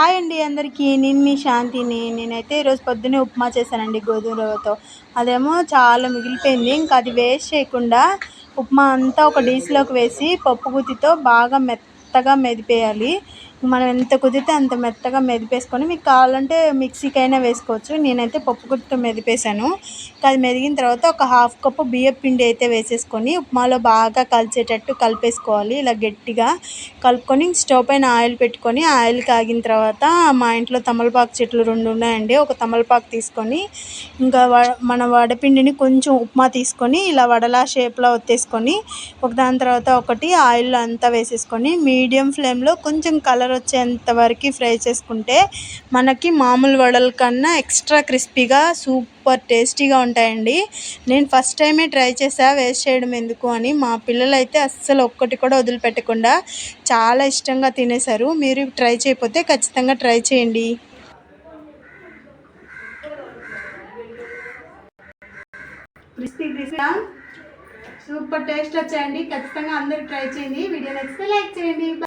Hi అండి అందరికీ. నేను మీ శాంతిని. నేనైతే ఈరోజు పొద్దున్నే ఉప్మా చేశానండి గోధుమ రవ్వతో. అదేమో చాలా మిగిలిపోయింది. ఇంకా అది వేస్ట్ చేయకుండా ఉప్మా అంతా ఒక డీస్లోకి వేసి పప్పు గుత్తితో బాగా మెత్తగా మెదిపేయాలి. మనం ఎంత కుదిరితే అంత మెత్తగా మెదిపేసుకొని మీకు కావాలంటే మిక్సీకైనా వేసుకోవచ్చు. నేనైతే పప్పు గుత్తితో మెదిపేశాను. అది మెదిగిన తర్వాత ఒక హాఫ్ కప్పు బియ్యం పిండి అయితే వేసేసుకొని ఉప్మాలో బాగా కలిసేటట్టు కలిపేసుకోవాలి. ఇలా గట్టిగా కలుపుకొని స్టవ్ పైన ఆయిల్ పెట్టుకొని ఆయిల్ కాగిన తర్వాత మా ఇంట్లో తమలపాకు చెట్లు రెండు ఉన్నాయండి. ఒక తమలపాకు తీసుకొని ఇంకా మన వడపిండిని కొంచెం ఉప్మా తీసుకొని ఇలా వడలా షేప్లో ఒత్తేసుకొని ఒక దాని తర్వాత ఒకటి ఆయిల్ అంతా వేసేసుకొని మీడియం ఫ్లేమ్లో కొంచెం కలర్ కలర్ వచ్చేంత వరకు ఫ్రై చేసుకుంటే మనకి మామూలు వడల కన్నా ఎక్స్ట్రా క్రిస్పీగా సూపర్ టేస్టీగా ఉంటాయండి. నేను ఫస్ట్ టైమే ట్రై చేసా వేస్ట్ చేయడం ఎందుకు అని. మా పిల్లలు అయితే అస్సలు ఒక్కటి కూడా వదిలిపెట్టకుండా చాలా ఇష్టంగా తినేశారు. మీరు ట్రై చేయకపోతే ఖచ్చితంగా ట్రై చేయండి. క్రిస్పీ క్రిస్పీ సూపర్ టేస్ట్ వచ్చాయండి. ఖచ్చితంగా అందరూ ట్రై చేయండి. వీడియో నచ్చితే లైక్ చేయండి.